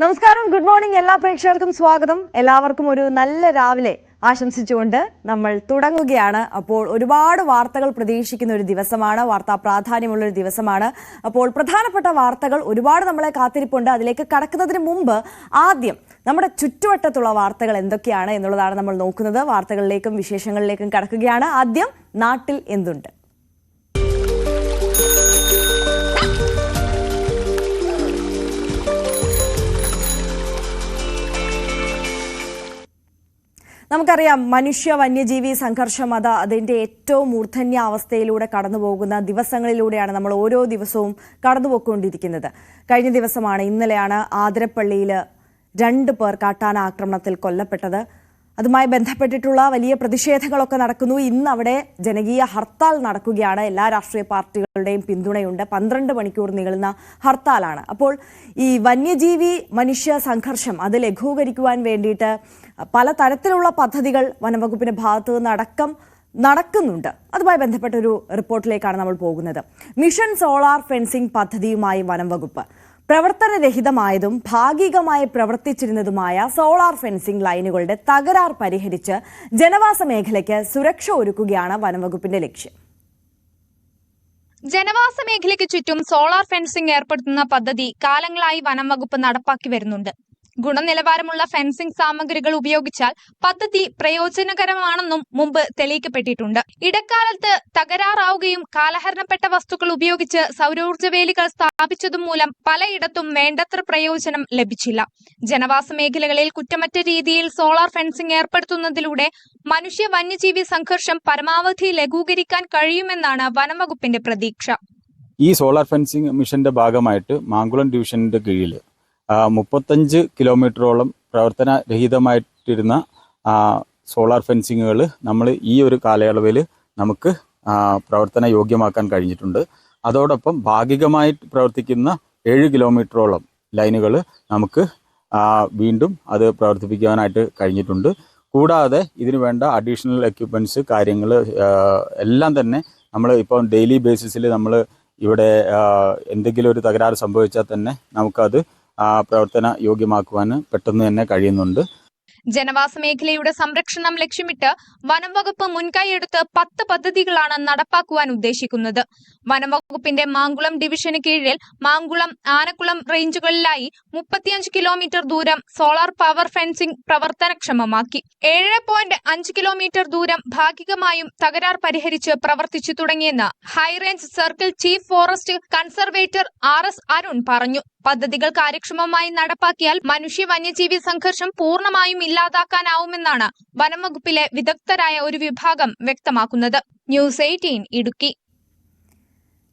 നമസ്കാരം. Good morning എല്ലാ പ്രേക്ഷകർക്കും സ്വാഗതം. എല്ലാവർക്കും ഒരു നല്ല രാവിലെ ആശംസിച്ചുകൊണ്ട് നമ്മൾ തുടങ്ങുകയാണ്. അപ്പോൾ ഒരുപാട് വാർത്തകൾ പ്രതീക്ഷിക്കുന്ന ഒരു ദിവസമാണ്. വാർത്താ പ്രാധാന്യമുള്ള ഒരു ദിവസമാണ്. അപ്പോൾ പ്രധാനപ്പെട്ട വാർത്തകൾ ഒരുപാട് നമ്മളെ കാത്തിരിപ്പുണ്ട്. അതിലേക്ക് കടക്കുന്നതിന് മുമ്പ് ആദ്യം നമ്മുടെ ചുറ്റുവട്ടത്തുള്ള വാർത്തകൾ എന്തൊക്കെയാണ് എന്നുള്ളതാണ് നമ്മൾ നോക്കുന്നത്. വാർത്തകളിലേക്കും വിശേഷങ്ങളിലേക്കും കടക്കുകയാണ്. ആദ്യം നാട്ടിൽ എന്തുണ്ട്? നമുക്കറിയാം മനുഷ്യ വന്യജീവി സംഘർഷം അത് അതിന്റെ ഏറ്റവും മൂർധന്യ അവസ്ഥയിലൂടെ കടന്നുപോകുന്ന ദിവസങ്ങളിലൂടെയാണ് നമ്മൾ ഓരോ ദിവസവും കടന്നുപോയിക്കൊണ്ടിരിക്കുന്നത്. കഴിഞ്ഞ ദിവസമാണ് ഇന്നലെയാണ് ആതിരപ്പള്ളിയിൽ രണ്ട് പേർ കാട്ടാന ആക്രമണത്തിൽ കൊല്ലപ്പെട്ടത്. അതുമായി ബന്ധപ്പെട്ടിട്ടുള്ള വലിയ പ്രതിഷേധങ്ങളൊക്കെ നടക്കുന്നു. ഇന്ന് അവിടെ ജനകീയ ഹർത്താൽ നടക്കുകയാണ്. എല്ലാ രാഷ്ട്രീയ പാർട്ടികളുടെയും പിന്തുണയുണ്ട്. പന്ത്രണ്ട് മണിക്കൂർ നീളുന്ന ഹർത്താലാണ്. അപ്പോൾ ഈ വന്യജീവി മനുഷ്യ സംഘർഷം അത് ലഘൂകരിക്കുവാൻ വേണ്ടിയിട്ട് പല തരത്തിലുള്ള പദ്ധതികൾ വനംവകുപ്പിന്റെ ഭാഗത്തു നടക്കം നടക്കുന്നുണ്ട്. അതുമായി ബന്ധപ്പെട്ട ഒരു റിപ്പോർട്ടിലേക്കാണ് നമ്മൾ പോകുന്നത്. മിഷൻ സോളാർ ഫെൻസിംഗ് പദ്ധതിയുമായി വനംവകുപ്പ്. പ്രവർത്തനരഹിതമായതും ഭാഗികമായി പ്രവർത്തിച്ചിരുന്നതുമായ സോളാർ ഫെൻസിംഗ് ലൈനുകളുടെ തകരാർ പരിഹരിച്ച് ജനവാസ മേഖലയ്ക്ക് സുരക്ഷ ഒരുക്കുകയാണ് വനംവകുപ്പിന്റെ ലക്ഷ്യം. ജനവാസ മേഖലയ്ക്ക് ചുറ്റും സോളാർ ഫെൻസിംഗ് ഏർപ്പെടുത്തുന്ന പദ്ധതി കാലങ്ങളായി വനം വകുപ്പ് നടപ്പാക്കി വരുന്നുണ്ട്. ഗുണനിലവാരമുള്ള ഫെൻസിംഗ് സാമഗ്രികൾ ഉപയോഗിച്ചാൽ പദ്ധതി പ്രയോജനകരമാണെന്നും മുമ്പ് തെളിയിക്കപ്പെട്ടിട്ടുണ്ട്. ഇടക്കാലത്ത് തകരാറാവുകയും കാലഹരണപ്പെട്ട വസ്തുക്കൾ ഉപയോഗിച്ച് സൗരോർജ വേലികൾ സ്ഥാപിച്ചതും മൂലം പലയിടത്തും വേണ്ടത്ര പ്രയോജനം ലഭിച്ചില്ല. ജനവാസ മേഖലകളിൽ കുറ്റമറ്റ രീതിയിൽ സോളാർ ഫെൻസിംഗ് ഏർപ്പെടുത്തുന്നതിലൂടെ മനുഷ്യ വന്യജീവി സംഘർഷം പരമാവധി ലഘൂകരിക്കാൻ കഴിയുമെന്നാണ് വനംവകുപ്പിന്റെ പ്രതീക്ഷ. ഈ സോളാർ ഫെൻസിംഗ് മിഷന്റെ ഭാഗമായിട്ട് മാങ്കുളം ഡിവിഷന്റെ കീഴിൽ മുപ്പത്തഞ്ച് കിലോമീറ്ററോളം പ്രവർത്തനരഹിതമായിട്ടിരുന്ന സോളാർ ഫെൻസിങ്ങുകൾ നമ്മൾ ഈ ഒരു കാലയളവിൽ നമുക്ക് പ്രവർത്തന യോഗ്യമാക്കാൻ കഴിഞ്ഞിട്ടുണ്ട്. അതോടൊപ്പം ഭാഗികമായിട്ട് പ്രവർത്തിക്കുന്ന ഏഴ് കിലോമീറ്ററോളം ലൈനുകൾ നമുക്ക് വീണ്ടും അത് പ്രവർത്തിപ്പിക്കാനായിട്ട് കഴിഞ്ഞിട്ടുണ്ട്. കൂടാതെ ഇതിനു വേണ്ട അഡീഷണൽ എക്യുപ്മെന്റ്സ് കാര്യങ്ങൾ എല്ലാം തന്നെ നമ്മൾ ഇപ്പം ഡെയിലി ബേസിസിൽ നമ്മൾ ഇവിടെ എന്തെങ്കിലും ഒരു തകരാറ് സംഭവിച്ചാൽ തന്നെ നമുക്കത് പ്രവർത്തന യോഗ്യമാക്കുവാൻ പെട്ടെന്ന് തന്നെ കഴിയുന്നുണ്ട്. ജനവാസ മേഖലയുടെ സംരക്ഷണം ലക്ഷ്യമിട്ട് വനംവകുപ്പ് മുൻകൈയെടുത്ത് പത്ത് പദ്ധതികളാണ് നടപ്പാക്കുവാൻ ഉദ്ദേശിക്കുന്നത്. വനംവകുപ്പിന്റെ മാങ്കുളം ഡിവിഷന് കീഴിൽ മാങ്കുളം ആനക്കുളം റേഞ്ചുകളിലായി മുപ്പത്തിയഞ്ച് കിലോമീറ്റർ ദൂരം സോളാർ പവർ ഫെൻസിംഗ് പ്രവർത്തനക്ഷമമാക്കി. ഏഴ് പോയിന്റ് അഞ്ച് കിലോമീറ്റർ ദൂരം ഭാഗികമായും തകരാർ പരിഹരിച്ച് പ്രവർത്തിച്ചു തുടങ്ങിയെന്ന് high range circle chief forest conservator R S Arun പറഞ്ഞു. പദ്ധതികൾ കാര്യക്ഷമമായി നടപ്പാക്കിയാൽ മനുഷ്യ വന്യജീവി സംഘർഷം പൂർണമായും ഇല്ലാതാക്കാനാവുമെന്നാണ് വനംവകുപ്പിലെ വിദഗ്ധരായ ഒരു വിഭാഗം വ്യക്തമാക്കുന്നത്. News eighteen Idukki.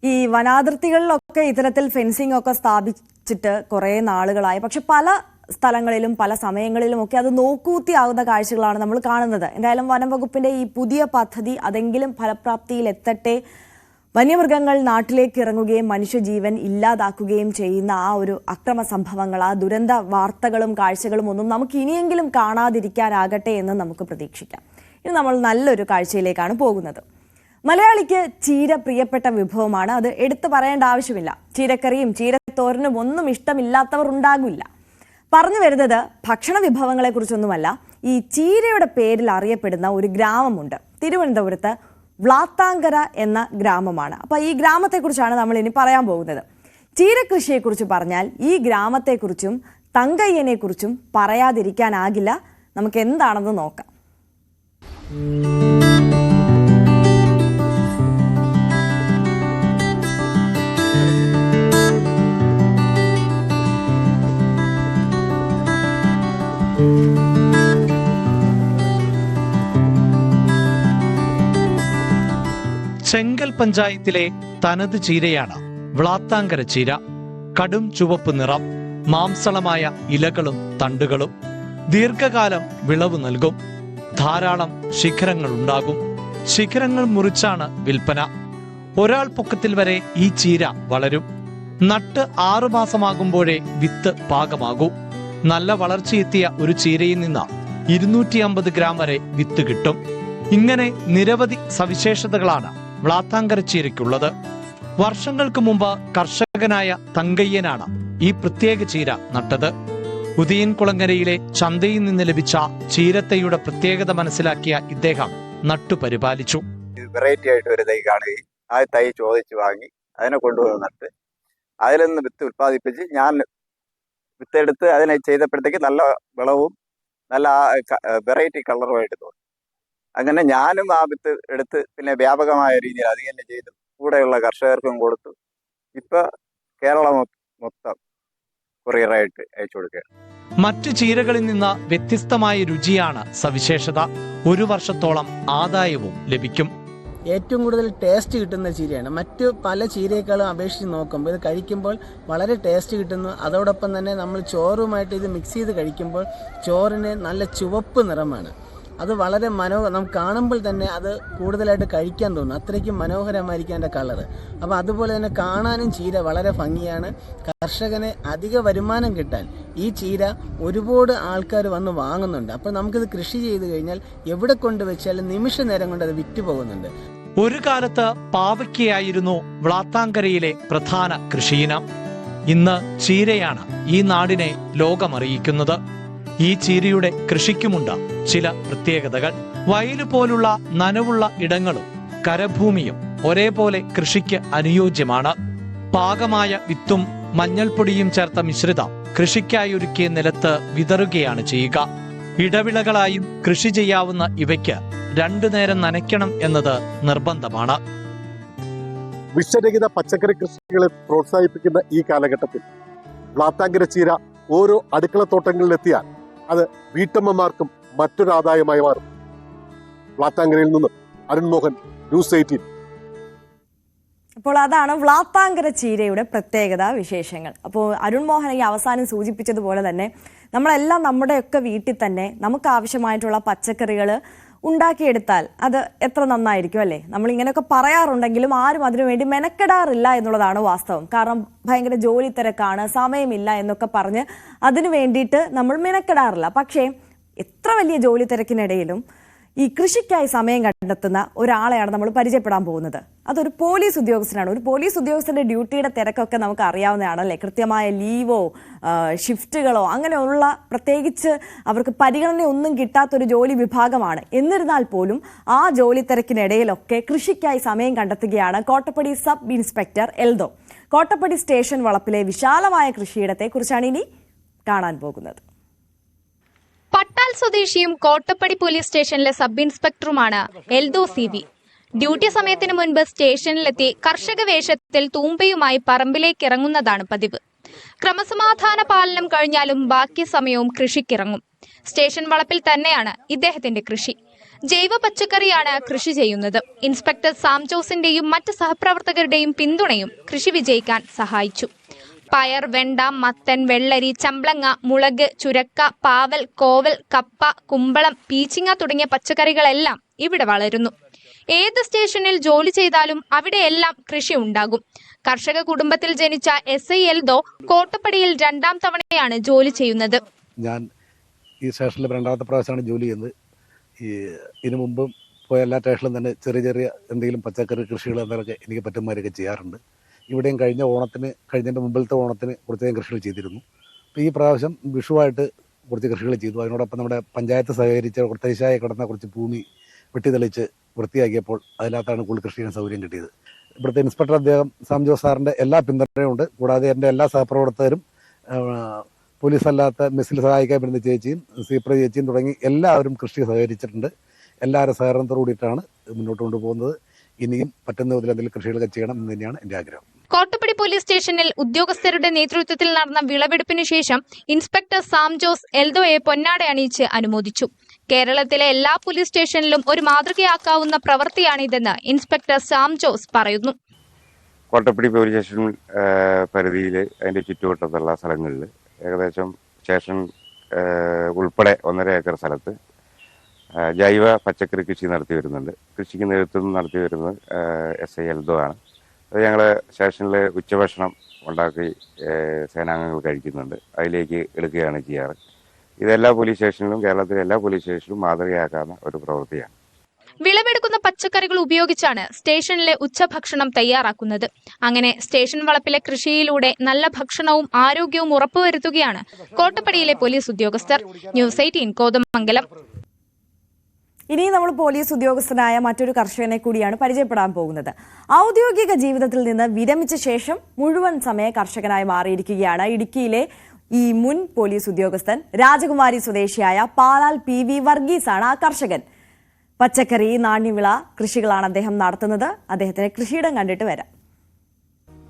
ഈ വനാതിർത്തികളിലൊക്കെ ഇത്തരത്തിൽ ഫെൻസിംഗ് ഒക്കെ സ്ഥാപിച്ചിട്ട് കുറേ നാളുകളായി. പക്ഷെ പല സ്ഥലങ്ങളിലും പല സമയങ്ങളിലും ഒക്കെ അത് നോക്കൂത്തിയാകുന്ന കാഴ്ചകളാണ് നമ്മൾ കാണുന്നത്. എന്തായാലും വനം വകുപ്പിന്റെ ഈ പുതിയ പദ്ധതി അതെങ്കിലും ഫലപ്രാപ്തിയിൽ എത്തട്ടെ വന്യമൃഗങ്ങൾ നാട്ടിലേക്ക് ഇറങ്ങുകയും മനുഷ്യജീവൻ ഇല്ലാതാക്കുകയും ചെയ്യുന്ന ആ ഒരു അക്രമ സംഭവങ്ങൾ ആ ദുരന്ത വാർത്തകളും കാഴ്ചകളും ഒന്നും നമുക്ക് ഇനിയെങ്കിലും കാണാതിരിക്കാനാകട്ടെ എന്ന് നമുക്ക് പ്രതീക്ഷിക്കാം. ഇനി നമ്മൾ നല്ലൊരു കാഴ്ചയിലേക്കാണ് പോകുന്നത്. മലയാളിക്ക് ചീര പ്രിയപ്പെട്ട വിഭവമാണ്. അത് എടുത്തു പറയേണ്ട ആവശ്യമില്ല. ചീരക്കറിയും ചീരത്തോരനും ഒന്നും ഇഷ്ടമില്ലാത്തവർ ഉണ്ടാകില്ല. പറഞ്ഞു വരുന്നത് ഭക്ഷണ വിഭവങ്ങളെ കുറിച്ചൊന്നുമല്ല ഈ ചീരയുടെ പേരിൽ അറിയപ്പെടുന്ന ഒരു ഗ്രാമമുണ്ട്. തിരുവനന്തപുരത്ത് വ്ളാത്താങ്കര എന്ന ഗ്രാമമാണ്. അപ്പോൾ ഈ ഗ്രാമത്തെക്കുറിച്ചാണ് നമ്മൾ ഇനി പറയാൻ പോകുന്നത്. ചീരകൃഷിയെക്കുറിച്ച് പറഞ്ഞാൽ ഈ ഗ്രാമത്തെക്കുറിച്ചും തങ്കയ്യനെക്കുറിച്ചും പറയാതിരിക്കാനാകില്ല. നമുക്ക് എന്താണെന്ന് നോക്കാം. ചെങ്കൽ പഞ്ചായത്തിലെ തനത് ചീരയാണ് വ്ളാത്താങ്കര ചീര. കടും ചുവപ്പ് നിറം മാംസളമായ ഇലകളും തണ്ടുകളും. ദീർഘകാലം വിളവ് നൽകും. ധാരാളം ശിഖരങ്ങൾ ഉണ്ടാകും. ശിഖരങ്ങൾ മുറിച്ചാണ് വിൽപ്പന. ഒരാൾ പൊക്കത്തിൽ വരെ ഈ ചീര വളരും. നട്ട് ആറുമാസമാകുമ്പോഴേ വിത്ത് പാകമാകൂ. നല്ല വളർച്ചയെത്തിയ ഒരു ചീരയിൽ നിന്ന് ഇരുന്നൂറ്റി അമ്പത് ഗ്രാം വരെ വിത്ത് കിട്ടും. ഇങ്ങനെ നിരവധി സവിശേഷതകളാണ് വ്ളാത്താങ്കര ചീരയ്ക്കുള്ളത് വർഷങ്ങൾക്ക് മുമ്പ് കർഷകനായ തങ്കയ്യനാണ് ഈ പ്രത്യേക ചീര നട്ടത്. ഉദയൻ കുളങ്ങരയിലെ ചന്തയിൽ നിന്ന് ലഭിച്ച ചീരത്തയുടെ പ്രത്യേകത മനസ്സിലാക്കിയ ഇദ്ദേഹം നട്ടുപരിപാലിച്ചു വെറൈറ്റി ആയിട്ട് ഒരു തൈ കാണുകയും ആ തൈ ചോദിച്ചു വാങ്ങി അതിനെ കൊണ്ടുവന്ന് നട്ട് അതിൽ നിന്ന് വിത്ത് ഉൽപ്പാദിപ്പിച്ച് ഞാൻ വിത്തെടുത്ത് അതിനെ ചെയ്തപ്പോഴത്തേക്ക് നല്ല വിളവും നല്ല വെറൈറ്റി കളറുമായിട്ട് തോന്നി. അങ്ങനെ ഞാനും ആ വിത്ത് എടുത്ത് പിന്നെ വ്യാപകമായ രീതിയിൽ അത് തന്നെ ചെയ്തു. കൂടെയുള്ള കർഷകർക്കും കൊടുത്തു. ഇപ്പൊ കേരളം മൊത്തം കൊറിയറായിട്ട് അയച്ചു കൊടുക്കുക മറ്റു ചീരകളിൽ നിന്ന് വ്യത്യസ്തമായ രുചിയാണ് സവിശേഷത. ഒരു വർഷത്തോളം ആദായവും ലഭിക്കും. ഏറ്റവും കൂടുതൽ ടേസ്റ്റ് കിട്ടുന്ന ചീരയാണ്. മറ്റു പല ചീരയേക്കാളും അപേക്ഷിച്ച് നോക്കുമ്പോൾ ഇത് കഴിക്കുമ്പോൾ വളരെ ടേസ്റ്റ് കിട്ടുന്നു. അതോടൊപ്പം തന്നെ നമ്മൾ ചോറുമായിട്ട് ഇത് മിക്സ് ചെയ്ത് കഴിക്കുമ്പോൾ ചോറിന് നല്ല ചുവപ്പ് നിറമാണ്. അത് വളരെ മനോഹര നമുക്ക് കാണുമ്പോൾ തന്നെ അത് കൂടുതലായിട്ട് കഴിക്കാൻ തോന്നും. അത്രയ്ക്കും മനോഹരമായിരിക്കും അതിന്റെ കളറ്. അപ്പോൾ അതുപോലെ തന്നെ കാണാനും ചീര വളരെ ഭംഗിയാണ്. കർഷകന് അധിക വരുമാനം കിട്ടാൻ ഈ ചീര ഒരുപാട് ആൾക്കാർ വന്ന് വാങ്ങുന്നുണ്ട്. അപ്പോൾ നമുക്കിത് കൃഷി ചെയ്ത് കഴിഞ്ഞാൽ എവിടെ കൊണ്ടുവച്ചാലും നിമിഷ നേരം കൊണ്ട് അത് വിറ്റ് പോകുന്നുണ്ട്. ഒരു കാലത്ത് പാവയ്ക്കയായിരുന്നു വ്ളാത്താങ്കരയിലെ പ്രധാന കൃഷിയിനം. ഇന്ന് ചീരയാണ് ഈ നാടിനെ ലോകമറിയിക്കുന്നത്. ഈ ചീരയുടെ കൃഷിക്കുമുണ്ട്. ചില പ്രത്യേകതകൾ. വയലു പോലുള്ള നനവുള്ള ഇടങ്ങളും കരഭൂമിയും ഒരേപോലെ കൃഷിക്ക് അനുയോജ്യമാണ്. പാകമായ വിത്തും മഞ്ഞൾപ്പൊടിയും ചേർത്ത മിശ്രിതം കൃഷിക്കായി ഒരുക്കിയ നിലത്ത് വിതറുകയാണ് ചെയ്യുക. ഇടവിളകളായും കൃഷി ചെയ്യാവുന്ന ഇവയ്ക്ക് രണ്ടു നേരം നനയ്ക്കണം എന്നത് നിർബന്ധമാണ്. വിഷരഹിത പച്ചക്കറി കൃഷികളെ പ്രോത്സാഹിപ്പിക്കുന്ന ഈ കാലഘട്ടത്തിൽ വ്ളാത്താങ്കര ചീര ഓരോ അടുക്കളത്തോട്ടങ്ങളിലെത്തിയാൽ അത് വീട്ടമ്മമാർക്കും മറ്റൊരു ആദായമായി മാറും. വ്ളാത്താങ്കരയിൽ നിന്ന് അരുൺമോഹൻ ന്യൂസ് എയ്റ്റീൻ. അപ്പോൾ അതാണ് വ്ളാത്താങ്കര ചീരയുടെ പ്രത്യേകത വിശേഷങ്ങൾ. അപ്പോൾ അരുൺ മോഹൻ ഈ അവസാനം സൂചിപ്പിച്ചതുപോലെ തന്നെ നമ്മളെല്ലാം നമ്മുടെയൊക്കെ വീട്ടിൽ തന്നെ നമുക്ക് ആവശ്യമായിട്ടുള്ള പച്ചക്കറികൾ ഉണ്ടാക്കിയെടുത്താൽ അത് എത്ര നന്നായിരിക്കും അല്ലേ? നമ്മൾ ഇങ്ങനെയൊക്കെ പറയാറുണ്ടെങ്കിലും ആരും അതിനുവേണ്ടി മെനക്കെടാറില്ല എന്നുള്ളതാണ് വാസ്തവം. കാരണം ഭയങ്കര ജോലി തിരക്കാണ് സമയമില്ല എന്നൊക്കെ പറഞ്ഞ് അതിനു വേണ്ടിയിട്ട് നമ്മൾ മെനക്കെടാറില്ല. പക്ഷേ എത്ര വലിയ ജോലി തിരക്കിനിടയിലും ഈ കൃഷിക്കായി സമയം കണ്ടെത്തുന്ന ഒരാളെയാണ് നമ്മൾ പരിചയപ്പെടാൻ പോകുന്നത്. അതൊരു പോലീസ് ഉദ്യോഗസ്ഥനാണ്. ഒരു പോലീസ് ഉദ്യോഗസ്ഥന്റെ ഡ്യൂട്ടിയുടെ തിരക്കൊക്കെ നമുക്ക് അറിയാവുന്നതാണല്ലേ കൃത്യമായ ലീവോ ഷിഫ്റ്റുകളോ അങ്ങനെയുള്ള പ്രത്യേകിച്ച് അവർക്ക് പരിഗണനയൊന്നും കിട്ടാത്തൊരു ജോലി വിഭാഗമാണ്. എന്നിരുന്നാൽ പോലും ആ ജോലി തിരക്കിനിടയിലൊക്കെ കൃഷിക്കായി സമയം കണ്ടെത്തുകയാണ് Kottappady sub inspector Eldho. Kottappady station വളപ്പിലെ വിശാലമായ കൃഷിയിടത്തെക്കുറിച്ചാണ് ഇനി കാണാൻ പോകുന്നത്. പട്ടാൽ സ്വദേശിയും കോട്ടപ്പടി പോലീസ് സ്റ്റേഷനിലെ സബ് ഇൻസ്പെക്ടറുമാണ് എൽദോ സി വി. ഡ്യൂട്ടി സമയത്തിന് മുൻപ് സ്റ്റേഷനിലെത്തി കർഷക വേഷത്തിൽ തൂമ്പയുമായി പറമ്പിലേക്ക് ഇറങ്ങുന്നതാണ് പതിവ്. ക്രമസമാധാന പാലനം കഴിഞ്ഞാലും ബാക്കി സമയവും കൃഷിക്കിറങ്ങും. സ്റ്റേഷൻ വളപ്പിൽ തന്നെയാണ് ഇദ്ദേഹത്തിന്റെ കൃഷി. ജൈവ പച്ചക്കറിയാണ് കൃഷി ചെയ്യുന്നത്. ഇൻസ്പെക്ടർ സാം ജോസിന്റെയും മറ്റ് സഹപ്രവർത്തകരുടെയും പിന്തുണയും കൃഷി വിജയിക്കാൻ സഹായിച്ചു. പയർ വെണ്ട മത്തൻ വെള്ളരി ചമ്പളങ്ങ മുളക് ചുരക്ക പാവൽ കോവൽ കപ്പ കുമ്പളം പീച്ചിങ്ങ തുടങ്ങിയ പച്ചക്കറികളെല്ലാം ഇവിടെ വളരുന്നു. ഏത് സ്റ്റേഷനിൽ ജോലി ചെയ്താലും അവിടെയെല്ലാം കൃഷി ഉണ്ടാകും. കർഷക കുടുംബത്തിൽ ജനിച്ച എസ് ഐ എൽദോ കോട്ടപ്പടിയിൽ രണ്ടാം തവണയാണ് ജോലി ചെയ്യുന്നത്. ഞാൻ ഈ സ്റ്റേഷനിൽ രണ്ടാമത്തെ പ്രാവശ്യമാണ് ജോലി ചെയ്യുന്നത്. ഈ ഇതിനു മുമ്പും പോയ എല്ലാ സ്റ്റേഷനിലും തന്നെ ചെറിയ ചെറിയ എന്തെങ്കിലും പച്ചക്കറി കൃഷികൾ എന്തെങ്കിലുമൊക്കെ എനിക്ക് പറ്റുമാരൊക്കെ ചെയ്യാറുണ്ട്. ഇവിടെയും കഴിഞ്ഞ ഓണത്തിന് കഴിഞ്ഞതിന്റെ മുമ്പിലത്തെ ഓണത്തിന് കുറച്ചധികം കൃഷികൾ ചെയ്തിരുന്നു. അപ്പോൾ ഈ പ്രാവശ്യം വിഷുവായിട്ട് കുറച്ച് കൃഷികൾ ചെയ്തു. അതിനോടൊപ്പം നമ്മുടെ പഞ്ചായത്ത് സഹകരിച്ച കുറത്തരിശായി കിടന്ന കുറച്ച് ഭൂമി വെട്ടിതെളിച്ച് വൃത്തിയാക്കിയപ്പോൾ അതിനകത്താണ് കൂടുതൽ കൃഷി ചെയ്യാൻ സൗകര്യം കിട്ടിയത്. ഇവിടുത്തെ ഇൻസ്പെക്ടർ അദ്ദേഹം സാംജോ സാറിന്റെ എല്ലാ പിന്തുണയും ഉണ്ട്. കൂടാതെ എന്റെ എല്ലാ സഹപ്രവർത്തകരും പോലീസ് അല്ലാത്ത മെസ്സിൽ സഹായിക്കാൻ വരുന്ന ചേച്ചിയും സീപ്ര ചേച്ചിയും തുടങ്ങി എല്ലാവരും കൃഷി സഹകരിച്ചിട്ടുണ്ട്. എല്ലാവരും സഹകരണത്തോടു കൂടിയിട്ടാണ് മുന്നോട്ട് കൊണ്ടുപോകുന്നത്. ഇനിയും പറ്റുന്ന വിധത്തിൽ എന്തെങ്കിലും കൃഷികളൊക്കെ ചെയ്യണം എന്ന് തന്നെയാണ് എന്റെ ആഗ്രഹം. കോട്ടപ്പടി പോലീസ് സ്റ്റേഷനിൽ ഉദ്യോഗസ്ഥരുടെ നേതൃത്വത്തിൽ നടന്ന വിളവെടുപ്പിനു ശേഷം ഇൻസ്പെക്ടർ സാം ജോസ് എൽദോയെ പൊന്നാട അണിയിച്ച് അനുമോദിച്ചു. കേരളത്തിലെ എല്ലാ പോലീസ് സ്റ്റേഷനിലും ഒരു മാതൃകയാക്കാവുന്ന പ്രവൃത്തിയാണിതെന്ന് ഇൻസ്പെക്ടർ സാം ജോസ് പറയുന്നു. കോട്ടപ്പടി പോലീസ് സ്റ്റേഷൻ പരിധിയിൽ അതിന്റെ ചുറ്റുവട്ടത്തുള്ള സ്ഥലങ്ങളിൽ ഏകദേശം സ്റ്റേഷൻ ഉൾപ്പെടെ ഒന്നര ഏക്കർ സ്ഥലത്ത് ജൈവ പച്ചക്കറി കൃഷി നടത്തി വരുന്നുണ്ട്. കൃഷിക്ക് നേതൃത്വം നടത്തി വരുന്നത് എസ് ഐ എൽദോ ആണ്. അത് ഞങ്ങൾ സ്റ്റേഷനിൽ ഉച്ചഭക്ഷണം ഉണ്ടാക്കി സേനാംഗങ്ങൾ കഴിക്കുന്നുണ്ട്. അതിലേക്ക് എടുക്കുകയാണ് ചെയ്യാറ്. ഇതെല്ലാ പോലീസ് സ്റ്റേഷനിലും കേരളത്തിലെ എല്ലാ പോലീസ് സ്റ്റേഷനിലും മാതൃകയാക്കാവുന്ന ഒരു പ്രവൃത്തിയാണ്. വിളവെടുക്കുന്ന പച്ചക്കറികൾ ഉപയോഗിച്ചാണ് സ്റ്റേഷനിലെ ഉച്ചഭക്ഷണം തയ്യാറാക്കുന്നത്. അങ്ങനെ സ്റ്റേഷൻ വളപ്പിലെ കൃഷിയിലൂടെ നല്ല ഭക്ഷണവും ആരോഗ്യവും ഉറപ്പുവരുത്തുകയാണ് കോട്ടപ്പടിയിലെ പോലീസ് ഉദ്യോഗസ്ഥർ. News eighteen Kothamangalam. ഇനി നമ്മൾ പോലീസ് ഉദ്യോഗസ്ഥനായ മറ്റൊരു കർഷകനെ കൂടിയാണ് പരിചയപ്പെടാൻ പോകുന്നത്. ഔദ്യോഗിക ജീവിതത്തിൽ നിന്ന് വിരമിച്ച ശേഷം മുഴുവൻ സമയ കർഷകനായി മാറിയിരിക്കുകയാണ് ഇടുക്കിയിലെ ഈ മുൻ പോലീസ് ഉദ്യോഗസ്ഥൻ. രാജകുമാരി സ്വദേശിയായ പാലാൽ പി വി വർഗീസ് ആണ് ആ കർഷകൻ. പച്ചക്കറി നാണ്യവിള കൃഷികളാണ് അദ്ദേഹം നടത്തുന്നത്. അദ്ദേഹത്തിന്റെ കൃഷിയിടം കണ്ടിട്ട് വരാം.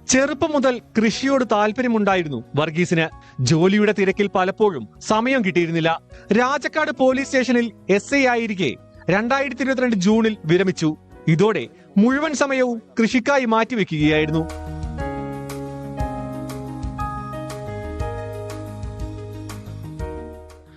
ചെറുപ്പം മുതൽ കൃഷിയോട് താല്പര്യമുണ്ടായിരുന്നു വർഗീസിന്. ജോലിയുടെ തിരക്കിൽ പലപ്പോഴും സമയം കിട്ടിയിരുന്നില്ല. രാജക്കാട് പോലീസ് സ്റ്റേഷനിൽ എസ് ഐ ആയിരിക്കെ രണ്ടായിരത്തി ഇരുപത്തിരണ്ട് ജൂണിൽ വിരമിച്ചു. ഇതോടെ മുഴുവൻ സമയവും കൃഷിക്കായി മാറ്റിവെക്കുകയായിരുന്നു.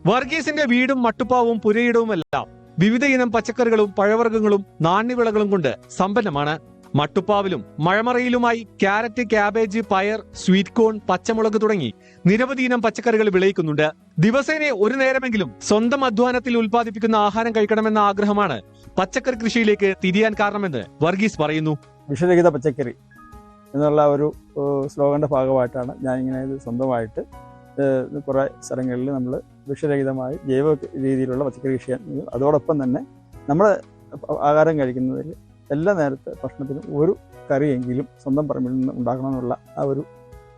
വർഗീസിന്റെ വീടും മട്ടുപ്പാവും പുരയിടവുമെല്ലാം വിവിധ ഇനം പച്ചക്കറികളും പഴവർഗങ്ങളും നാണ്യവിളകളും കൊണ്ട് സമ്പന്നമാണ്. മട്ടുപ്പാവിലും മഴമറയിലുമായി ക്യാരറ്റ് ക്യാബേജ് പയർ സ്വീറ്റ് കോൺ പച്ചമുളക് തുടങ്ങി നിരവധി ഇനം പച്ചക്കറികൾ വിളയിക്കുന്നുണ്ട്. ദിവസേന ഒരു നേരമെങ്കിലും സ്വന്തം അധ്വാനത്തിൽ ഉൽപ്പാദിപ്പിക്കുന്ന ആഹാരം കഴിക്കണമെന്ന ആഗ്രഹമാണ് പച്ചക്കറി കൃഷിയിലേക്ക് തിരിയാൻ കാരണമെന്ന് വർഗീസ് പറയുന്നു. വിഷരഹിത പച്ചക്കറി എന്നുള്ള ഒരു സ്ലോഗന്റെ ഭാഗമായിട്ടാണ് ഞാൻ ഇങ്ങനെ ഇത് സ്വന്തമായിട്ട് കുറേ സ്ഥലങ്ങളിൽ നമ്മൾ വിഷരഹിതമായി ജൈവ രീതിയിലുള്ള പച്ചക്കറി കൃഷി അതോടൊപ്പം തന്നെ നമ്മൾ ആഹാരം കഴിക്കുന്നതിൽ എല്ലാ നേരത്തെ ഭക്ഷണത്തിനും ഒരു കറിയെങ്കിലും സ്വന്തം പറമ്പിൽ നിന്ന് ഉണ്ടാക്കണമെന്നുള്ള ആ ഒരു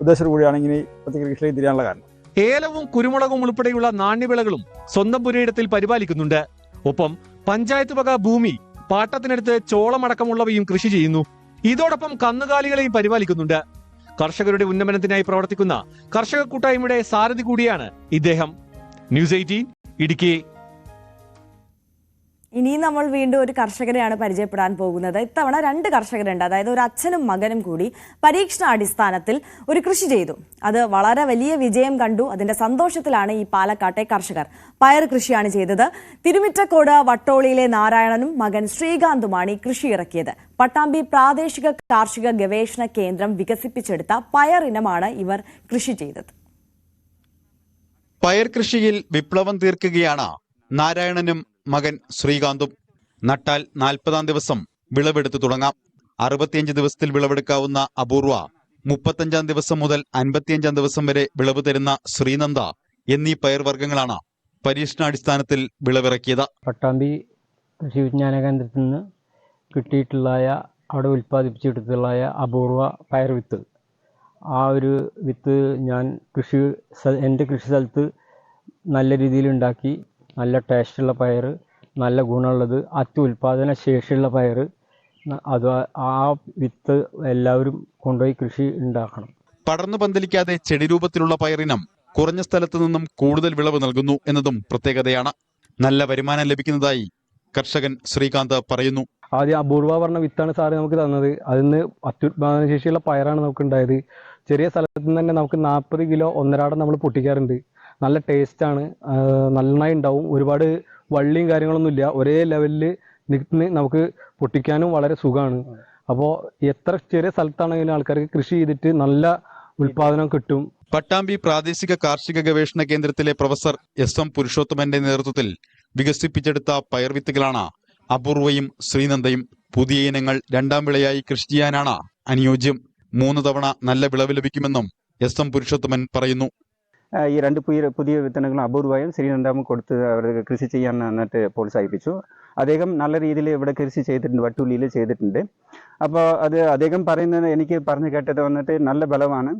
ഉദ്ദേശം കൂടിയാണ് ഇങ്ങനെ പച്ചക്കറി കൃഷിയിലേക്ക് തിരിയാനുള്ള കാരണം. ഏലവും കുരുമുളകും ഉൾപ്പെടെയുള്ള നാണ്യവിളകളും സ്വന്തം പുരയിടത്തിൽ പരിപാലിക്കുന്നുണ്ട്. ഒപ്പം പഞ്ചായത്ത് വക ഭൂമി പാട്ടത്തിനടുത്ത് ചോളമടക്കമുള്ളവയും കൃഷി ചെയ്യുന്നു. ഇതോടൊപ്പം കന്നുകാലികളെയും പരിപാലിക്കുന്നുണ്ട്. കർഷകരുടെ ഉന്നമനത്തിനായി പ്രവർത്തിക്കുന്ന കർഷക കൂട്ടായ്മയുടെ സാരഥി കൂടിയാണ് ഇദ്ദേഹം. News eighteen Idukki. ഇനി നമ്മൾ വീണ്ടും ഒരു കർഷകരെയാണ് പരിചയപ്പെടാൻ പോകുന്നത്. ഇത്തവണ രണ്ട് കർഷകരുണ്ട്. അതായത് ഒരു അച്ഛനും മകനും കൂടി പരീക്ഷണാടിസ്ഥാനത്തിൽ ഒരു കൃഷി ചെയ്തു. അത് വളരെ വലിയ വിജയം കണ്ടു. അതിന്റെ സന്തോഷത്തിലാണ് ഈ പാലക്കാട്ടെ കർഷകർ പയർ കൃഷിയാണ് ചെയ്തത്. തിരുമിറ്റക്കോട് വട്ടോളിയിലെ നാരായണനും മകൻ ശ്രീകാന്തുമാണ് ഈ കൃഷി ഇറക്കിയത്. പട്ടാമ്പി പ്രാദേശിക കാർഷിക ഗവേഷണ കേന്ദ്രം വികസിപ്പിച്ചെടുത്ത പയർ ഇനമാണ് ഇവർ കൃഷി ചെയ്തത്. പയർ കൃഷിയിൽ വിപ്ലവം തീർക്കുകയാണ് നാരായണനും മകൻ ശ്രീകാന്തും നട്ടാൽ നാൽപ്പതാം ദിവസം വിളവെടുത്തു തുടങ്ങാം. അറുപത്തിയഞ്ച് ദിവസത്തിൽ വിളവെടുക്കാവുന്ന അപൂർവ മുപ്പത്തഞ്ചാം ദിവസം മുതൽ അൻപത്തിയഞ്ചാം ദിവസം വരെ വിളവ് തരുന്ന ശ്രീനന്ദ എന്നീ പയർ വർഗങ്ങളാണ് പരീക്ഷണാടിസ്ഥാനത്തിൽ വിളവിറക്കിയത്. പട്ടാമ്പി കൃഷി വിജ്ഞാന കേന്ദ്രത്തിൽ നിന്ന് കിട്ടിയിട്ടുള്ളതായ അവിടെ ഉൽപ്പാദിപ്പിച്ചെടുത്തുള്ളതായ അപൂർവ പയർ വിത്ത്. ആ ഒരു വിത്ത് ഞാൻ കൃഷി എന്റെ കൃഷി സ്ഥലത്ത് നല്ല രീതിയിൽ ഉണ്ടാക്കി നല്ല ടേസ്റ്റുള്ള പയർ നല്ല ഗുണമുള്ളത് അത്യുൽപാദന ശേഷിയുള്ള പയർ അത് ആ വിത്ത് എല്ലാവരും കൊണ്ടുപോയി കൃഷി ഉണ്ടാക്കണം. പടർന്നു പന്തലിക്കാതെ ചെടി രൂപത്തിലുള്ള പയറിനം കുറഞ്ഞ സ്ഥലത്തു നിന്നും കൂടുതൽ വിളവ് നൽകുന്നു എന്നതും പ്രത്യേകതയാണ്. നല്ല വരുമാനം ലഭിക്കുന്നതായി കർഷകൻ ശ്രീകാന്ത് പറയുന്നു. ആദ്യം അപൂർവ പറഞ്ഞ വിത്താണ് സാറ് നമുക്ക് തന്നത്. അതിന്ന് അത്യുത്പാദന ശേഷിയുള്ള പയറാണ് നമുക്ക് ഉണ്ടായത് ചെറിയ സ്ഥലത്ത് നിന്ന് തന്നെ നമുക്ക് നാൽപ്പത് കിലോ ഒന്നരാടം നമ്മൾ പൊട്ടിക്കാറുണ്ട്. നല്ല ടേസ്റ്റ് ആണ്. നന്നായി ഉണ്ടാവും. ഒരുപാട് വള്ളിയും കാര്യങ്ങളൊന്നും ഇല്ല. ഒരേ ലെവലിൽ നിന്ന് നമുക്ക് പൊട്ടിക്കാനും വളരെ സുഖമാണ് അപ്പോൾ എത്ര ചെറിയ സ്ഥലത്താണെങ്കിലും ആൾക്കാർക്ക് കൃഷി ചെയ്തിട്ട് നല്ല ഉൽപാദനം കിട്ടും. പട്ടാമ്പി പ്രാദേശിക കാർഷിക ഗവേഷണ കേന്ദ്രത്തിലെ പ്രൊഫസർ എസ് എം പുരുഷോത്തമന്റെ നേതൃത്വത്തിൽ വികസിപ്പിച്ചെടുത്ത പയർ വിത്തുകളാണ് അപൂർവയും ശ്രീനന്ദയും പുതിയ ഇനങ്ങൾ രണ്ടാം വിളയായി കൃഷി ചെയ്യാനാണ് അനുയോജ്യം. മൂന്ന് തവണ നല്ല വിളവ് ലഭിക്കുമെന്നും എസ് എം പുരുഷോത്തമൻ പറയുന്നു. ഈ രണ്ട് പുതിയ പുതിയ വിത്തനങ്ങളും അപൂർവമായും ശ്രീനന്ദാമം കൊടുത്ത് അവർ കൃഷി ചെയ്യാൻ എന്നിട്ട് പ്രോത്സാഹിപ്പിച്ചു. അദ്ദേഹം നല്ല രീതിയിൽ ഇവിടെ കൃഷി ചെയ്തിട്ടുണ്ട് വട്ടൂലിയിൽ ചെയ്തിട്ടുണ്ട്. അപ്പോൾ അത് അദ്ദേഹം പറയുന്നത് എനിക്ക് പറഞ്ഞു കേട്ടത് വന്നിട്ട് നല്ല ബലമാണ്.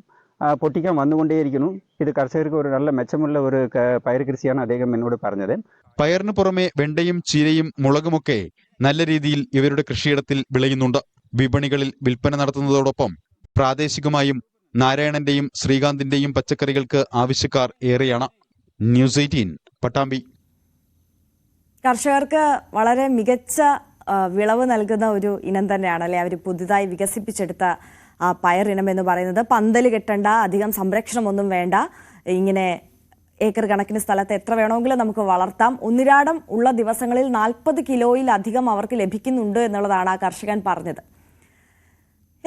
പൊട്ടിക്കാൻ വന്നുകൊണ്ടേയിരിക്കുന്നു. ഇത് കർഷകർക്ക് ഒരു നല്ല മെച്ചമുള്ള ഒരു പയർ കൃഷിയാണ് അദ്ദേഹം എന്നോട് പറഞ്ഞത്. പയറിന് പുറമെ വെണ്ടയും ചീരയും മുളകുമൊക്കെ നല്ല രീതിയിൽ ഇവരുടെ കൃഷിയിടത്തിൽ വിളയുന്നുണ്ട്. വിപണികളിൽ വിൽപ്പന നടത്തുന്നതോടൊപ്പം പ്രാദേശികമായും നാരായണന്റെയും ശ്രീകാന്തിന്റെയും പച്ചക്കറികൾക്ക് ആവശ്യക്കാർ ഏറെയാണ്. News eighteen Pattambi. കർഷകർക്ക് വളരെ മികച്ച വിളവ് നൽകുന്ന ഒരു ഇനം തന്നെയാണ് അല്ലെ? അവർ പുതുതായി വികസിപ്പിച്ചെടുത്ത ആ പയറിനം എന്ന് പറയുന്നത്. പന്തൽ കെട്ടണ്ട അധികം സംരക്ഷണമൊന്നും വേണ്ട ഇങ്ങനെ ഏക്കർ കണക്കിന് സ്ഥലത്ത് എത്ര വേണമെങ്കിലും നമുക്ക് വളർത്താം. ഒന്നിരാടം ഉള്ള ദിവസങ്ങളിൽ നാൽപ്പത് കിലോയിലധികം അവർക്ക് ലഭിക്കുന്നുണ്ട് എന്നുള്ളതാണ് ആ കർഷകൻ പറഞ്ഞത്.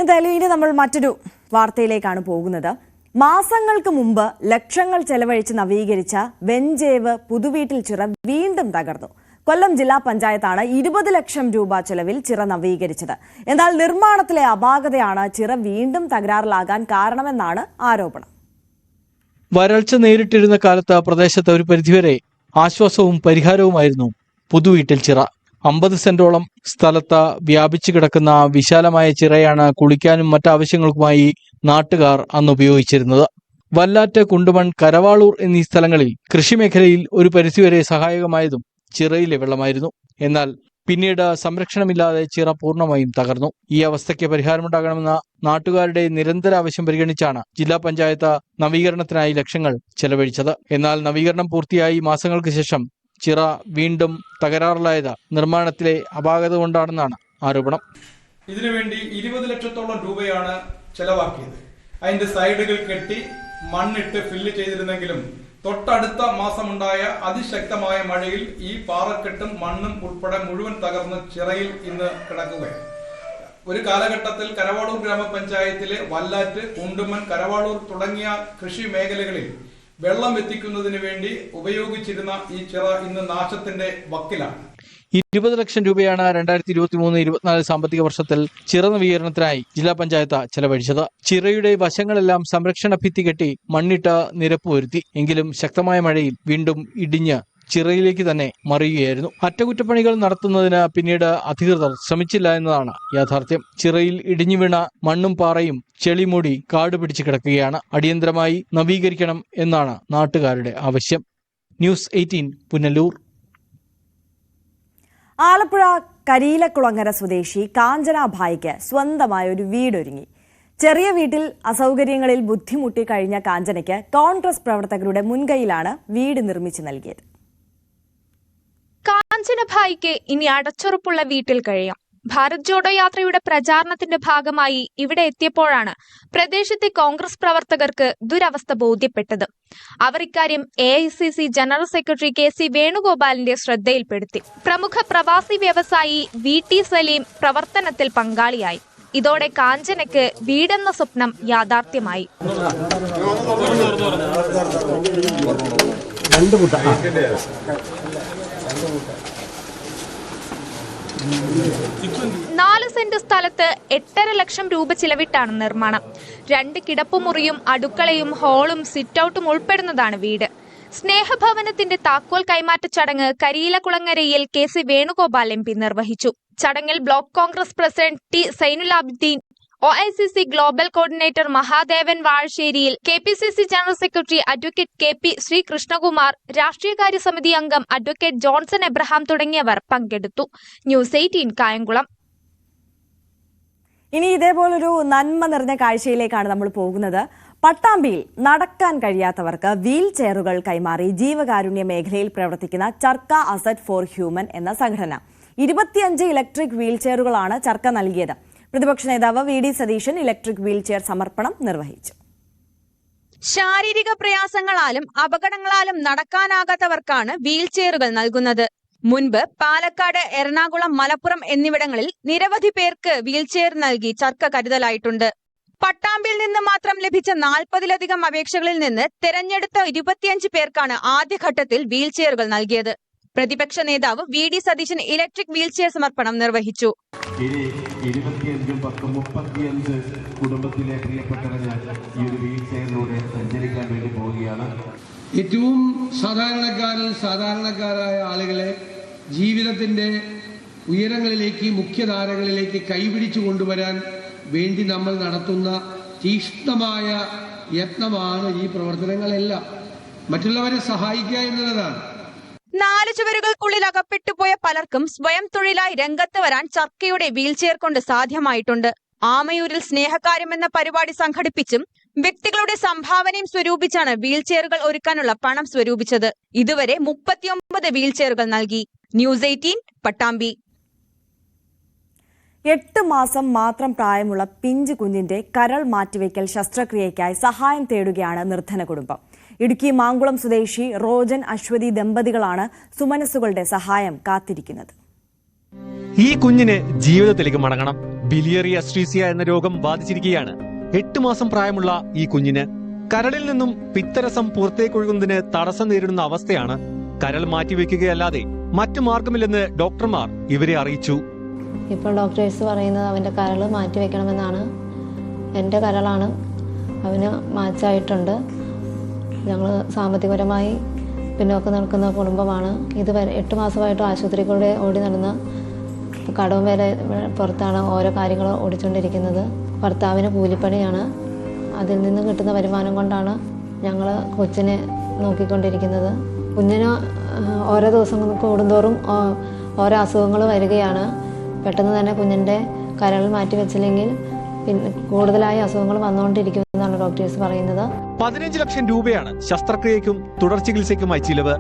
എന്തായാലും ഇനി നമ്മൾ മറ്റൊരു വാർത്തയിലേക്കാണ് പോകുന്നത്. മാസങ്ങൾക്ക് മുമ്പ് ലക്ഷങ്ങൾ ചെലവഴിച്ച് നവീകരിച്ച വെഞ്ചേവ് പുതുവീട്ടിൽ ചിറ വീണ്ടും തകർന്നു. കൊല്ലം ജില്ലാ പഞ്ചായത്താണ് ഇരുപത് ലക്ഷം രൂപ ചെലവിൽ ചിറ നവീകരിച്ചത്. എന്നാൽ നിർമ്മാണത്തിലെ അപാകതയാണ് ചിറ വീണ്ടും തകരാറിലാകാൻ കാരണമെന്നാണ് ആരോപണം. വരൾച്ച നേരിട്ടിരുന്ന കാലത്ത് പ്രദേശത്ത് ഒരു പരിധിവരെ ആശ്വാസവും പരിഹാരവുമായിരുന്നു പുതുവീട്ടിൽ ചിറ. അമ്പത് സെന്റോളം സ്ഥലത്ത് വ്യാപിച്ചു കിടക്കുന്ന വിശാലമായ ചിറയാണ് കുളിക്കാനും മറ്റാവശ്യങ്ങൾക്കുമായി നാട്ടുകാർ അന്ന് ഉപയോഗിച്ചിരുന്നത്. വല്ലാറ്റ് കുണ്ടുമൺ കരവാളൂർ എന്നീ സ്ഥലങ്ങളിൽ കൃഷിമേഖലയിൽ ഒരു പരിധിവരെ സഹായകമായതും ചിറയിലെ വെള്ളമായിരുന്നു. എന്നാൽ പിന്നീട് സംരക്ഷണമില്ലാതെ ചിറ പൂർണമായും തകർന്നു. ഈ അവസ്ഥയ്ക്ക് പരിഹാരമുണ്ടാകണമെന്ന നാട്ടുകാരുടെ നിരന്തര ആവശ്യം പരിഗണിച്ചാണ് ജില്ലാ പഞ്ചായത്ത് നവീകരണത്തിനായി ലക്ഷങ്ങൾ ചെലവഴിച്ചത്. എന്നാൽ നവീകരണം പൂർത്തിയായി മാസങ്ങൾക്ക് ശേഷം ചിറ വീണ്ടും തകരാറിലായത് നിർമ്മാണത്തിലെ അപാകത കൊണ്ടാണെന്നാണ് ആരോപണം. ഇതിനുവേണ്ടി ഇരുപത് ലക്ഷത്തോളം രൂപയാണ് ചെലവാക്കിയത്. അതിന്റെ സൈഡുകൾ കെട്ടി മണ്ണിട്ട് ഫില്ല് ചെയ്തിരുന്നെങ്കിലും തൊട്ടടുത്ത മാസമുണ്ടായ അതിശക്തമായ മഴയിൽ ഈ പാറക്കെട്ടും മണ്ണും ഉൾപ്പെടെ മുഴുവൻ തകർന്ന് ചിറയിൽ ഇന്ന് കിടക്കുകയാണ്. ഒരു കാലഘട്ടത്തിൽ കരവാളൂർ ഗ്രാമപഞ്ചായത്തിലെ വല്ലാറ്റ് കുണ്ടുമൻ കരവാളൂർ തുടങ്ങിയ കൃഷി മേഖലകളിൽ വെള്ളം എത്തിക്കുന്നതിന് വേണ്ടി ഉപയോഗിച്ചിരുന്ന ഈ ചിറ ഇന്ന് നാശത്തിന്റെ വക്കിലാണ്. ഇരുപത് ലക്ഷം രൂപയാണ് രണ്ടായിരത്തി ഇരുപത്തി മൂന്ന് ഇരുപത്തിനാല് സാമ്പത്തിക വർഷത്തിൽ ചിറ നവീകരണത്തിനായി ജില്ലാ പഞ്ചായത്ത് ചെലവഴിച്ചത്. ചിറയുടെ വശങ്ങളെല്ലാം സംരക്ഷണ ഭിത്തി കെട്ടി മണ്ണിട്ട് നിരപ്പ് വരുത്തി. എങ്കിലും ശക്തമായ മഴയിൽ വീണ്ടും ഇടിഞ്ഞ് ചിറയിലേക്ക് തന്നെ മറിയുകയായിരുന്നു. അറ്റകുറ്റപ്പണികൾ നടത്തുന്നതിന് പിന്നീട് അധികൃതർ ശ്രമിച്ചില്ല എന്നതാണ് യാഥാർത്ഥ്യം. ചിറയിൽ ഇടിഞ്ഞു വീണ മണ്ണും പാറയും ചെളിമൂടി കാട് പിടിച്ചു കിടക്കുകയാണ്. അടിയന്തരമായി നവീകരിക്കണം എന്നാണ് നാട്ടുകാരുടെ ആവശ്യം. News eighteen Punalur. Alappuzha Kareelakulangara സ്വദേശി കാഞ്ചന ഭായിക്ക് സ്വന്തമായ ഒരു വീടൊരുങ്ങി. ചെറിയ വീട്ടിൽ അസൗകര്യങ്ങളിൽ ബുദ്ധിമുട്ടി കഴിഞ്ഞ കാഞ്ചനയ്ക്ക് കോൺഗ്രസ് പ്രവർത്തകരുടെ മുൻകൈയിലാണ് വീട് നിർമ്മിച്ചു നൽകിയത്. കാഞ്ചനഭായിക്ക് ഇനി അടച്ചുറപ്പുള്ള വീട്ടിൽ കഴിയാം. ഭാരത് ജോഡോ യാത്രയുടെ പ്രചാരണത്തിന്റെ ഭാഗമായി ഇവിടെ എത്തിയപ്പോഴാണ് പ്രദേശത്തെ കോൺഗ്രസ് പ്രവർത്തകർക്ക് ദുരവസ്ഥ ബോധ്യപ്പെട്ടത്. അവർ ഇക്കാര്യം A I C C general secretary K C വേണുഗോപാലിന്റെ ശ്രദ്ധയിൽപ്പെടുത്തി. പ്രമുഖ പ്രവാസി വ്യവസായി വി ടി സലീം പ്രവർത്തനത്തിൽ പങ്കാളിയായി. ഇതോടെ കാഞ്ചനയ്ക്ക് വീടെന്ന സ്വപ്നം യാഥാർത്ഥ്യമായി. നാല് സെന്റ് സ്ഥലത്ത് എട്ടര ലക്ഷം രൂപ ചിലവിട്ടാണ് നിർമ്മാണം. രണ്ട് കിടപ്പുമുറിയും അടുക്കളയും ഹാളും സിറ്റൌട്ടും ഉൾപ്പെടുന്നതാണ് വീട്. സ്നേഹഭവനത്തിന്റെ താക്കോൽ കൈമാറ്റ ചടങ്ങ് കരിയിലകുളങ്ങരയിൽ കെ സി വേണുഗോപാൽ എം നിർവഹിച്ചു. ചടങ്ങിൽ block Congress president T Sainulabdeen O I C C global coordinator Mahadevan വാഴശ്ശേരിയിൽ K P C C general secretary advocate K P Sreekrishnakumar രാഷ്ട്രീയകാര്യ സമിതി അംഗം അഡ്വക്കേറ്റ് ജോൺസൺ എബ്രഹാം തുടങ്ങിയവർ പങ്കെടുത്തു. News eighteen Kayamkulam. ഇനി ഇതേപോലൊരു നന്മ നിറഞ്ഞ കാഴ്ചയിലേക്കാണ് നമ്മൾ പോകുന്നത്. പട്ടാമ്പിയിൽ നടക്കാൻ കഴിയാത്തവർക്ക് വീൽ ചെയറുകൾ കൈമാറി ജീവകാരുണ്യ മേഖലയിൽ പ്രവർത്തിക്കുന്ന ചർക്ക അസറ്റ് ഫോർ ഹ്യൂമൻ എന്ന സംഘടന. ഇരുപത്തിയഞ്ച് ഇലക്ട്രിക് വീൽ ചെയറുകളാണ് ചർക്ക നൽകിയത്. പ്രതിപക്ഷ നേതാവ് V D Satheesan electric wheelchair സമർപ്പണം നിർവഹിച്ചു. ശാരീരിക പ്രയാസങ്ങളാലും അപകടങ്ങളാലും നടക്കാനാകാത്തവർക്കാണ് വീൽ ചെയറുകൾ നൽകുന്നത്. മുൻപ് പാലക്കാട് എറണാകുളം മലപ്പുറം എന്നിവിടങ്ങളിൽ നിരവധി പേർക്ക് വീൽ ചെയർ നൽകി ചർക്ക കരുതലായിട്ടുണ്ട്. പട്ടാമ്പിൽ നിന്ന് മാത്രം ലഭിച്ച നാൽപ്പതിലധികം അപേക്ഷകളിൽ നിന്ന് തെരഞ്ഞെടുത്ത ഇരുപത്തിയഞ്ച് പേർക്കാണ് ആദ്യഘട്ടത്തിൽ വീൽ ചെയറുകൾ നൽകിയത്. പ്രതിപക്ഷ നേതാവ് V D Satheesan electric wheelchair സമർപ്പണം നിർവഹിച്ചു. ഇനി ഇരുപത്തിയഞ്ചും പത്ത് മുപ്പത്തിയഞ്ച് കുടുംബത്തിലെ പ്രിയപ്പെട്ടവര് ഈ ഒരു സഞ്ചരിക്കാൻ വേണ്ടി പോവുകയാണ്. ഏറ്റവും സാധാരണക്കാരിൽ സാധാരണക്കാരായ ആളുകളെ ജീവിതത്തിന്റെ ഉയരങ്ങളിലേക്ക് മുഖ്യധാരകളിലേക്ക് കൈപിടിച്ചു കൊണ്ടുവരാൻ വേണ്ടി നമ്മൾ നടത്തുന്ന തീക്ഷ്ണമായ യത്നമാണ് ഈ പ്രവർത്തനങ്ങളെല്ലാം. മറ്റുള്ളവരെ സഹായിക്കുക എന്നുള്ളതാണ്. നാല് ചുവരുകൾക്കുള്ളിൽ അകപ്പെട്ടുപോയ പലർക്കും സ്വയം തൊഴിലായി രംഗത്ത് വരാൻ ചർക്കയുടെ വീൽചെയർ കൊണ്ട് സാധ്യമായിട്ടുണ്ട്. ആമയൂരിൽ സ്നേഹകാര്യം എന്ന പരിപാടി സംഘടിപ്പിച്ചും വ്യക്തികളുടെ സംഭാവനയും സ്വരൂപിച്ചാണ് വീൽചെയറുകൾ ഒരുക്കാനുള്ള പണം സ്വരൂപിച്ചത്. ഇതുവരെ മുപ്പത്തിയൊമ്പത് വീൽചെയറുകൾ നൽകി. News eighteen Pattambi. എട്ട് മാസം മാത്രം പ്രായമുള്ള പിഞ്ചു കുഞ്ഞിന്റെ കരൾ മാറ്റിവെക്കൽ ശസ്ത്രക്രിയയ്ക്കായി സഹായം തേടുകയാണ് നിർധന കുടുംബം. ഇടുക്കി മാങ്കുളം സ്വദേശി റോജൻ അശ്വതി ദമ്പതികളാണ് സുമനസ്സുകളുടെ സഹായം കാത്തിരിക്കുന്നത്. ഈ കുഞ്ഞിന് ജീവിതത്തിലേക്ക് മടങ്ങണം. ബിലിയറിയ അസ്ട്രീസിയ എന്ന രോഗം ബാധിച്ചിരിക്കുകയാണ് എട്ട് മാസം പ്രായമുള്ള ഈ കുഞ്ഞിന് കരളിൽ നിന്നും പിത്തരസം പുറത്തേക്കൊഴുകുന്നതിന് തടസ്സം നേരിടുന്ന അവസ്ഥയാണ് കരൾ മാറ്റിവെക്കുകയല്ലാതെ മറ്റു മാർഗമില്ലെന്ന് ഡോക്ടർമാർ ഇവരെ അറിയിച്ചു. ഇപ്പോൾ ഡോക്ടേഴ്സ് പറയുന്നത് അവന്റെ കരൾ മാറ്റിവെക്കണമെന്നാണ്. എന്റെ കരളാണ് അവന് മാച്ചായിട്ടുണ്ട്. ഞങ്ങൾ സാമ്പത്തികപരമായി പിന്നോക്കം നിൽക്കുന്ന കുടുംബമാണ്. ഇതുവരെ എട്ട് മാസമായിട്ട് ആശുപത്രിയിലൂടെ ഓടി നടന്ന് കടവും വരെ പുറത്താണ് ഓരോ കാര്യങ്ങൾ ഓടിച്ചുകൊണ്ടിരിക്കുന്നത് ഭർത്താവിന് കൂലിപ്പണിയാണ്. അതിൽ നിന്ന് കിട്ടുന്ന വരുമാനം കൊണ്ടാണ് ഞങ്ങൾ കൊച്ചിനെ നോക്കിക്കൊണ്ടിരിക്കുന്നത്. കുഞ്ഞിന് ഓരോ ദിവസം കൂടുന്തോറും ഓരോ അസുഖങ്ങൾ വരികയാണ്. പെട്ടെന്ന് തന്നെ കുഞ്ഞിന്റെ കരൾ മാറ്റി വെച്ചില്ലെങ്കിൽ പിന്നെ കൂടുതലായി അസുഖങ്ങൾ വന്നുകൊണ്ടിരിക്കുമെന്നാണ് ഡോക്ടേഴ്സ് പറയുന്നത്. പതിനഞ്ച് ലക്ഷം രൂപയാണ് ശസ്ത്രക്രിയയ്ക്കും തുടർ ചികിത്സയ്ക്കുമായി ചിലവ്.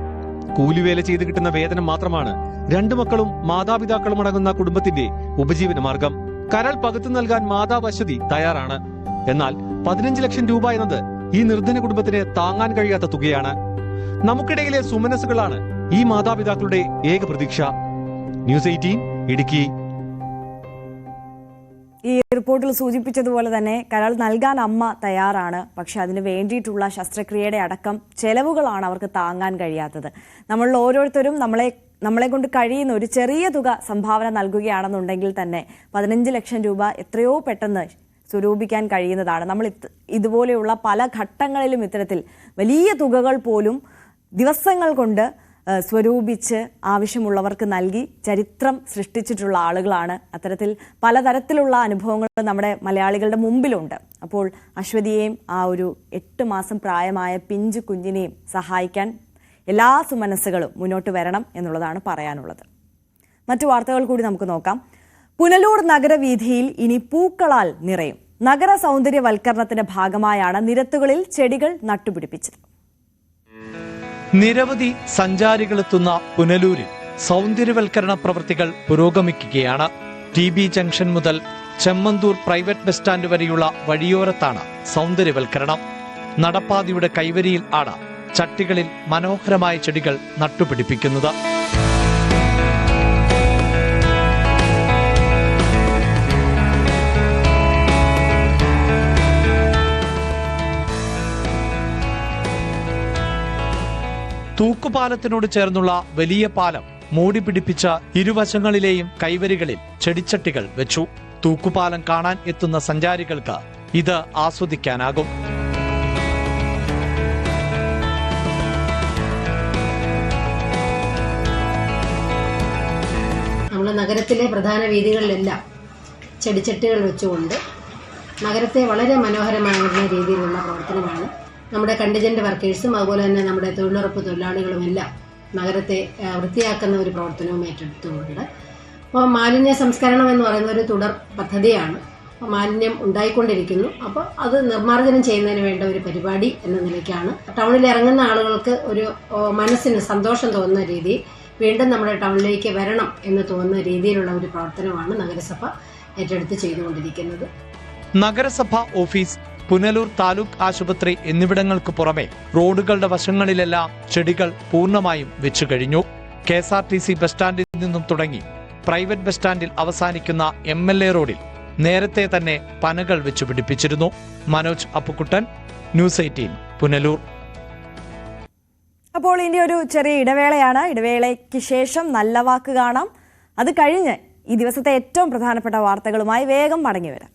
കൂലിവേല ചെയ്ത് കിട്ടുന്ന വേതനം മാത്രമാണ് രണ്ടു മക്കളും മാതാപിതാക്കളും അടങ്ങുന്ന കുടുംബത്തിന്റെ ഉപജീവന മാർഗം. കരൾ പകുത്തു നൽകാൻ മാതാവ് അശ്വതി തയ്യാറാണ്. എന്നാൽ പതിനഞ്ച് ലക്ഷം രൂപ എന്നത് ഈ നിർധന കുടുംബത്തിന് താങ്ങാൻ കഴിയാത്ത തുകയാണ്. നമുക്കിടയിലെ സുമനസുകളാണ് ഈ മാതാപിതാക്കളുടെ ഏക പ്രതീക്ഷ. News eighteen Idukki. ഈ റിപ്പോർട്ടിൽ സൂചിപ്പിച്ചതുപോലെ തന്നെ കരാൾ നൽകാൻ അമ്മ തയ്യാറാണ്. പക്ഷെ അതിന് വേണ്ടിയിട്ടുള്ള ശസ്ത്രക്രിയയുടെ അടക്കം ചെലവുകളാണ് അവർക്ക് താങ്ങാൻ കഴിയാത്തത്. നമ്മൾ ഓരോരുത്തരും നമ്മളെ നമ്മളെ കൊണ്ട് കഴിയുന്ന ഒരു ചെറിയ തുക സംഭാവന നൽകുകയാണെന്നുണ്ടെങ്കിൽ തന്നെ പതിനഞ്ച് ലക്ഷം രൂപ എത്രയോ പെട്ടെന്ന് സ്വരൂപിക്കാൻ കഴിയുന്നതാണ്. നമ്മൾ ഇതുപോലെയുള്ള പല ഘട്ടങ്ങളിലും ഇത്തരത്തിൽ വലിയ തുകകൾ പോലും ദിവസങ്ങൾ കൊണ്ട് സ്വരൂപിച്ച് ആവശ്യമുള്ളവർക്ക് നൽകി ചരിത്രം സൃഷ്ടിച്ചിട്ടുള്ള ആളുകളാണ്. അത്തരത്തിൽ പലതരത്തിലുള്ള അനുഭവങ്ങൾ നമ്മുടെ മലയാളികളുടെ മുമ്പിലുണ്ട്. അപ്പോൾ അശ്വതിയെയും ആ ഒരു എട്ട് മാസം പ്രായമായ പിഞ്ചു കുഞ്ഞിനെയും സഹായിക്കാൻ എല്ലാ സുമനസ്സുകളും മുന്നോട്ട് വരണം എന്നുള്ളതാണ് പറയാനുള്ളത്. മറ്റു വാർത്തകൾ കൂടി നമുക്ക് നോക്കാം. പുനലൂർ നഗരവീഥിയിൽ ഇനി പൂക്കളാൽ നിറയും. നഗര സൗന്ദര്യവൽക്കരണത്തിന്റെ ഭാഗമായാണ് നിരത്തുകളിൽ ചെടികൾ നട്ടുപിടിപ്പിച്ചത്. നിരവധി സഞ്ചാരികളെത്തുന്ന പുനലൂരിൽ സൗന്ദര്യവൽക്കരണ പ്രവൃത്തികൾ പുരോഗമിക്കുകയാണ്. ടി ബി ജംഗ്ഷൻ മുതൽ ചെമ്മന്തൂർ പ്രൈവറ്റ് ബസ് സ്റ്റാൻഡ് വരെയുള്ള വഴിയോരത്താണ് സൗന്ദര്യവൽക്കരണം. നടപ്പാതയുടെ കൈവരിയിൽ ആണ് ചട്ടികളിൽ മനോഹരമായ ചെടികൾ നട്ടുപിടിപ്പിക്കുന്നത്. തൂക്കുപാലത്തിനോട് ചേർന്നുള്ള വലിയ പാലം മൂടി പിടിപ്പിച്ച ഇരുവശങ്ങളിലെയും കൈവരികളിൽ ചെടിച്ചട്ടികൾ വെച്ചു. തൂക്കുപാലം കാണാൻ എത്തുന്ന സഞ്ചാരികൾക്ക് ഇത് ആസ്വദിക്കാനാകും. നമ്മുടെ നഗരത്തിലെ പ്രധാന വീതികളിലെല്ലാം ചെടിച്ചട്ടികൾ വെച്ചുകൊണ്ട് നഗരത്തെ വളരെ മനോഹരമാകുന്ന രീതിയിലുള്ള പ്രവർത്തനമാണ് നമ്മുടെ കണ്ടിജന്റ് വർക്കേഴ്സും അതുപോലെ തന്നെ നമ്മുടെ തൊഴിലുറപ്പ് തൊഴിലാളികളും എല്ലാം നഗരത്തെ വൃത്തിയാക്കുന്ന ഒരു പ്രവർത്തനവും ഏറ്റെടുത്തുകൊണ്ട്. അപ്പോൾ മാലിന്യ സംസ്കരണം എന്ന് പറയുന്ന ഒരു തുടർ പദ്ധതിയാണ്. അപ്പോൾ മാലിന്യം ഉണ്ടായിക്കൊണ്ടിരിക്കുന്നു. അപ്പോൾ അത് നിർമ്മാർജനം ചെയ്യുന്നതിന് വേണ്ട ഒരു പരിപാടി എന്ന നിലയ്ക്കാണ്. ടൗണിൽ ഇറങ്ങുന്ന ആളുകൾക്ക് ഒരു മനസ്സിന് സന്തോഷം തോന്നുന്ന രീതി വീണ്ടും നമ്മുടെ ടൗണിലേക്ക് വരണം എന്ന് തോന്നുന്ന രീതിയിലുള്ള ഒരു പ്രവർത്തനമാണ് നഗരസഭ ഏറ്റെടുത്ത് ചെയ്തുകൊണ്ടിരിക്കുന്നത്. നഗരസഭ ഓഫീസ് പുനലൂർ താലൂക്ക് ആശുപത്രി എന്നിവിടങ്ങൾക്ക് പുറമെ റോഡുകളുടെ വശങ്ങളിലെല്ലാം ചെടികൾ പൂർണമായും വെച്ചു കഴിഞ്ഞു. K S R T C bus സ്റ്റാൻഡിൽ നിന്നും തുടങ്ങി പ്രൈവറ്റ് ബസ് സ്റ്റാൻഡിൽ അവസാനിക്കുന്ന എം എൽ എ റോഡിൽ നേരത്തെ തന്നെ പനകൾ വെച്ചു പിടിപ്പിച്ചിരുന്നു. Manoj Appukuttan news eighteen Punalur. അപ്പോൾ ഇനി ഒരു ചെറിയ ഇടവേളയാണ്. ഇടവേളയ്ക്ക് ശേഷം നല്ല വാക്ക് കാണാം. അത് കഴിഞ്ഞ് ഈ ദിവസത്തെ ഏറ്റവും പ്രധാനപ്പെട്ട വാർത്തകളുമായി വേഗം മടങ്ങി വരാം.